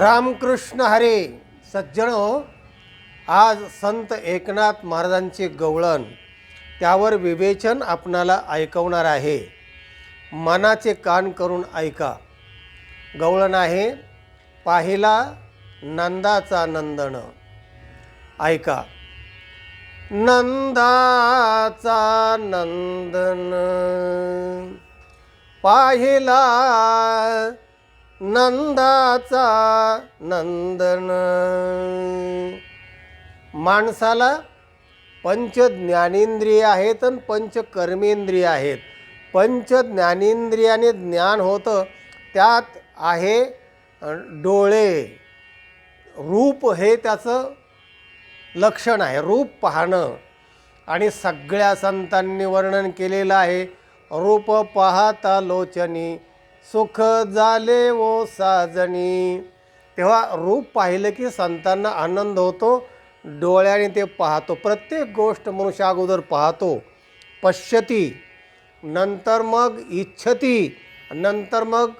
रामकृष्ण हरे. सज्जन आज संत एकनाथ महाराजांचे गवळण त्यावर विवेचन आपणाला ऐकवणार आहे. मनाचे कान करून ऐका. गवळण आहे पाहिला नंदाचा नंदन. ऐका. नंदाचा नंदन. पाहिला नंदाचा नंदन. माणसाला पंच ज्ञानेंद्रिय आहेत आणि पंच कर्मेंद्रिय आहेत. पंच ज्ञानेंद्रियाने ज्ञान होतं त्यात आहे डोळे. रूप हे त्याचं लक्षण आहे रूप पाहणं. आणि सगळ्या संतांनी वर्णन केलेलं आहे रूप पाहता लोचनी. सुख झाले ओ साजणी तेव्हा रूप पाहिलं की संतांना आनंद होतो. डोळ्याने ते पाहतो. प्रत्येक गोष्ट मनुष्य अगोदर पाहतो. पश्यती नंतर मग इच्छती नंतर मग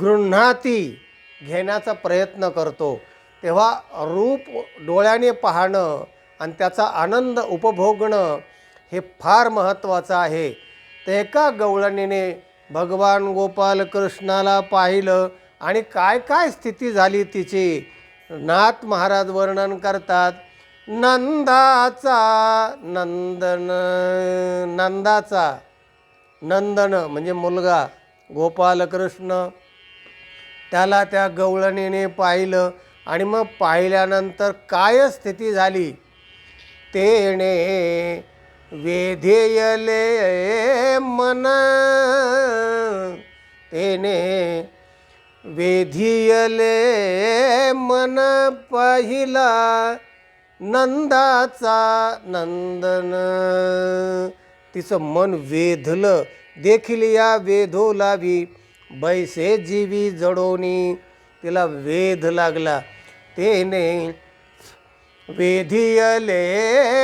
गृह्णाती घेण्याचा प्रयत्न करतो. तेव्हा रूप डोळ्याने पाहणं आणि त्याचा आनंद उपभोगणं हे फार महत्त्वाचं आहे. ते एका गवळणीने भगवान गोपाल कृष्णाला पाहिलं आणि काय काय स्थिती झाली तिची? नाथ महाराज वर्णन करतात नंदाचा नंदन नंदाचा नंदन म्हणजे मुलगा गोपालकृष्ण त्याला त्या गवळणीने पाहिलं आणि मग पाहिल्यानंतर काय स्थिती झाली? तेने वेधेयले मन तेने वेधियले मन पाहिला नंदाचा नंदन तिचं मन वेधलं देखील या वेधो लावी बैसे जीवी जडोनी तिला वेध लागला तेने वेधियले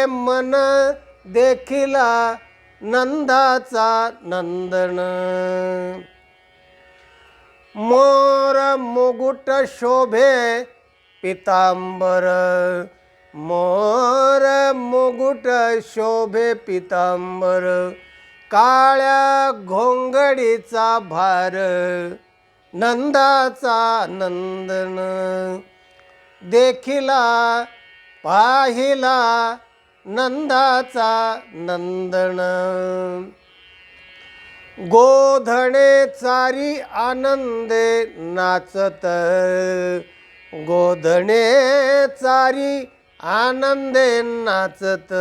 मन देखिला नंदाचा नंदन मुकुट शोभे पितांबर. मोर मुगुट शोभे पितांबर. काळ्या घोंगडीचा भार नंदाचा नंदन. देखिला पाहिला नंदाचा नंदन. गोधणे चारी आनंदे नाचत. गोधणे चारी आनंदे नाचत.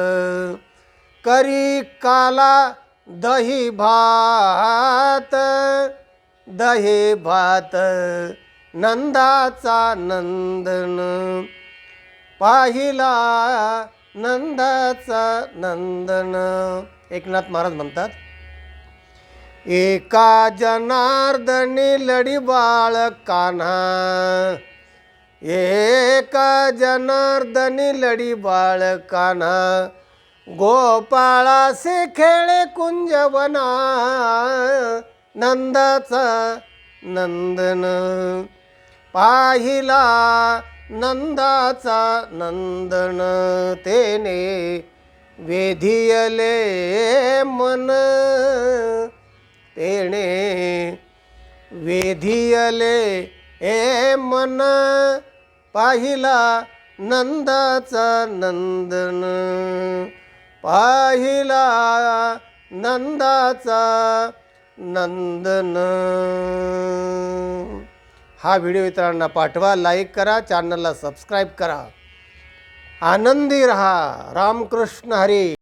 करी काला दही भात. दही भात नंदाचा नंदन. पाहिला नंदाचा नंदन. एकनाथ महाराज म्हणतात एका जनार्दनी लढी बाळ कान्हा एका जनार्दनी लढी बाळ कान्हा गोपाळासे खेळे कुंजवना. नंदाचा नंदन. पाहिला नंदाचा नंदन. तेने वेधियले मन. येणे वेधियले ए मन पाहिला नंदाचा नंदन. पाहिला नंदाचा नंदन. हा व्हिडिओ इतरांना पाठवा लाईक करा चॅनलला सबस्क्राईब करा. आनंदी रहा रामकृष्ण हरी.